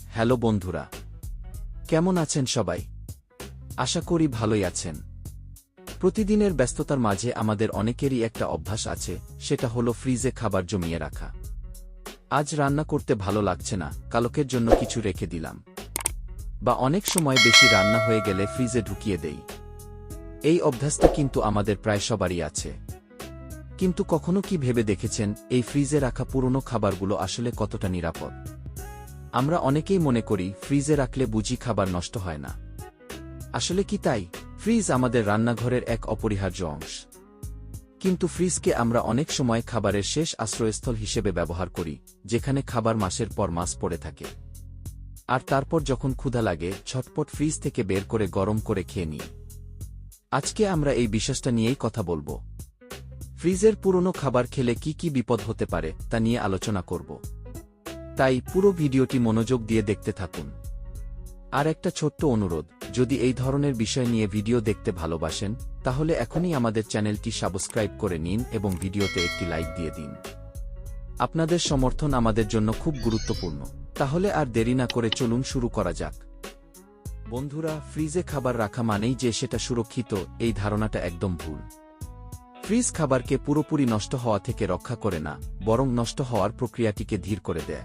Hello বন্ধুরা। কেমন আছেন সবাই? আশা করি ভালোই আছেন। প্রতিদিনের ব্যস্ততার মাঝে আমাদের অনেকেরই একটা অভ্যাস আছে, সেটা হলো ফ্রিজে খাবার জমিয়ে রাখা। আজ রান্না করতে ভালো লাগছে না, কালকের জন্য কিছু রেখে দিলাম। বা অনেক সময় বেশি রান্না হয়ে গেলে ফ্রিজে ঢুকিয়ে দেই। এই অভ্যাসটা কিন্তু আমাদের প্রায় সবারই আছে। কিন্তু কখনো কি ভেবে দেখেছেন, এই ফ্রিজে রাখা পুরনো খাবারগুলো আসলে কতটা নিরাপদ? আমরা অনেকেই মনে করি, ফ্রিজে রাখলে বুঝি খাবার নষ্ট হয় না। আসলে কি তাই? ফ্রিজ আমাদের রান্নাঘরের এক অপরিহার্য অংশ। কিন্তু ফ্রিজকে আমরা অনেক সময় খাবারের শেষ আশ্রয়স্থল হিসেবে ব্যবহার করি, যেখানে খাবার মাসের পর মাস পড়ে থাকে। আর তারপর যখন ক্ষুধা লাগে, ছটপট ফ্রিজ থেকে বের করে গরম করে খেয়ে নিই। আজকে আমরা এই বিশ্বাসটা নিয়েই কথা বলব। ফ্রিজের পুরনো খাবার খেলে কি কি বিপদ হতে পারে, তা নিয়ে আলোচনা করব। তাই পুরো ভিডিওটি মনোযোগ দিয়ে দেখতে থাকুন। আর একটা ছোট্ট অনুরোধ, যদি এই ধরনের বিষয় নিয়ে ভিডিও দেখতে ভালোবাসেন, তাহলে এখনই আমাদের চ্যানেলটি সাবস্ক্রাইব করে নিন এবং ভিডিওতে একটি লাইক দিয়ে দিন। আপনাদের সমর্থন আমাদের জন্য খুব গুরুত্বপূর্ণ। তাহলে আর দেরি না করে চলুন শুরু করা যাক। বন্ধুরা, ফ্রিজে খাবার রাখা মানেই যে সেটা সুরক্ষিত, এই ধারণাটা একদম ভুল। ফ্রিজ খাবারকে পুরোপুরি নষ্ট হওয়া থেকে রক্ষা করে না, বরং নষ্ট হওয়ার প্রক্রিয়াটিকে ধীর করে দেয়।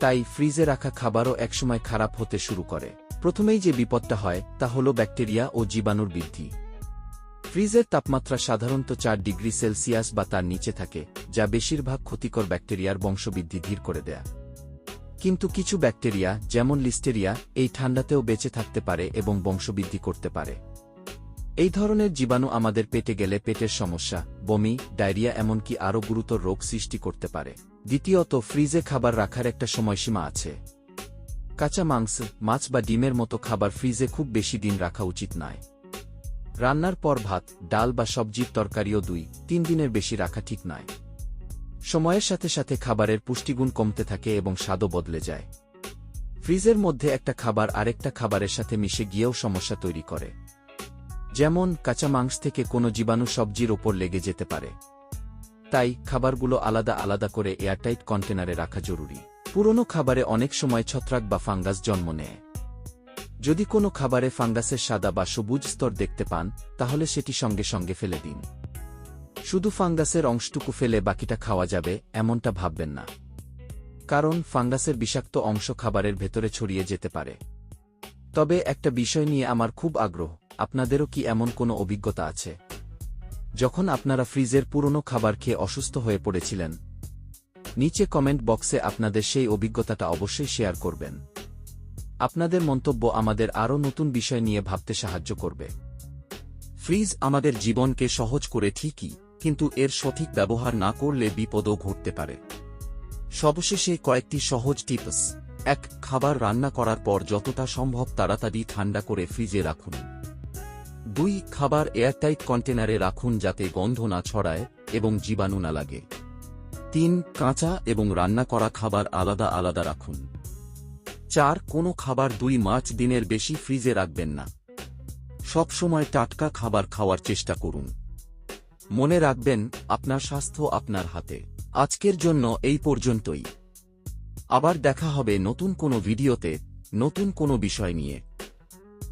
তাই ফ্রিজে রাখা খাবারও একসময় খারাপ হতে শুরু করে। প্রথমেই যে বিপদটা হয়, তা হল ব্যাকটেরিয়া ও জীবাণুর বৃদ্ধি। ফ্রিজের তাপমাত্রা সাধারণত চার ডিগ্রি সেলসিয়াস বা তার নিচে থাকে, যা বেশিরভাগ ক্ষতিকর ব্যাকটেরিয়ার বংশবৃদ্ধি ধীর করে দেয়া। কিন্তু কিছু ব্যাকটেরিয়া, যেমন লিস্টেরিয়া, এই ঠান্ডাতেও বেঁচে থাকতে পারে এবং বংশবৃদ্ধি করতে পারে। এই ধরনের জীবাণু আমাদের পেটে গেলে পেটের সমস্যা, বমি, ডায়রিয়া এমনকি আরও গুরুতর রোগ সৃষ্টি করতে পারে। দ্বিতীয়ত, ফ্রিজে খাবার রাখার একটা সময়সীমা আছে। কাঁচা মাংস, মাছ বা ডিমের মতো খাবার ফ্রিজে খুব বেশি দিন রাখা উচিত নয়। রান্নার পর ভাত, ডাল বা সবজির তরকারিও দুই, তিন দিনের বেশি রাখা ঠিক নয়। সময়ের সাথে সাথে খাবারের পুষ্টিগুণ কমতে থাকে এবং স্বাদও বদলে যায়। ফ্রিজের মধ্যে একটা খাবার আরেকটা খাবারের সাথে মিশে গিয়েও সমস্যা তৈরি করে। যেমন, কাঁচা মাংস থেকে কোনো জীবাণু সবজির ওপর লেগে যেতে পারে। তাই খাবারগুলো আলাদা আলাদা করে এয়ারটাইট কন্টেনারে রাখা জরুরি। পুরনো খাবারে অনেক সময় ছত্রাক বা ফাঙ্গাস জন্ম নেয়। যদি কোনো খাবারে ফাঙ্গাসের সাদা বা সবুজ স্তর দেখতে পান, তাহলে সেটি সঙ্গে সঙ্গে ফেলে দিন। শুধু ফাঙ্গাসের অংশটুকু ফেলে বাকিটা খাওয়া যাবে, এমনটা ভাববেন না। কারণ ফাঙ্গাসের বিষাক্ত অংশ খাবারের ভেতরে ছড়িয়ে যেতে পারে। তবে একটা বিষয় নিয়ে আমার খুব আগ্রহ, আপনাদেরও কি এমন কোনো অভিজ্ঞতা আছে? যখন আপনারা ফ্রিজের পুরনো খাবার খেয়ে অসুস্থ হয়ে পড়েছিলেন, নিচে কমেন্ট বক্সে আপনাদের সেই অভিজ্ঞতাটা অবশ্যই শেয়ার করবেন। আপনাদের মন্তব্য আমাদের আরও নতুন বিষয় নিয়ে ভাবতে সাহায্য করবে। ফ্রিজ আমাদের জীবনকে সহজ করে ঠিকই, কিন্তু এর সঠিক ব্যবহার না করলে বিপদও ঘটতে পারে। সবশেষে কয়েকটি সহজ টিপস। এক, খাবার রান্না করার পর যতটা সম্ভব তাড়াতাড়ি ঠান্ডা করে ফ্রিজে রাখুন। দুই খাবার এয়ারটাইট কন্টেনারে রাখুন যাতে গন্ধ না ছড়ায় এবং জীবাণু না লাগে। তিন, কাঁচা এবং রান্না করা খাবার আলাদা আলাদা রাখুন। চার, কোনো খাবার দুই মাছ দিনের বেশি ফ্রিজে রাখবেন না। সব সময় টাটকা খাবার খাওয়ার চেষ্টা করুন। মনে রাখবেন, আপনার স্বাস্থ্য আপনার হাতে। আজকের জন্য এই পর্যন্তই। আবার দেখা হবে নতুন কোনো ভিডিওতে, নতুন কোনো বিষয় নিয়ে।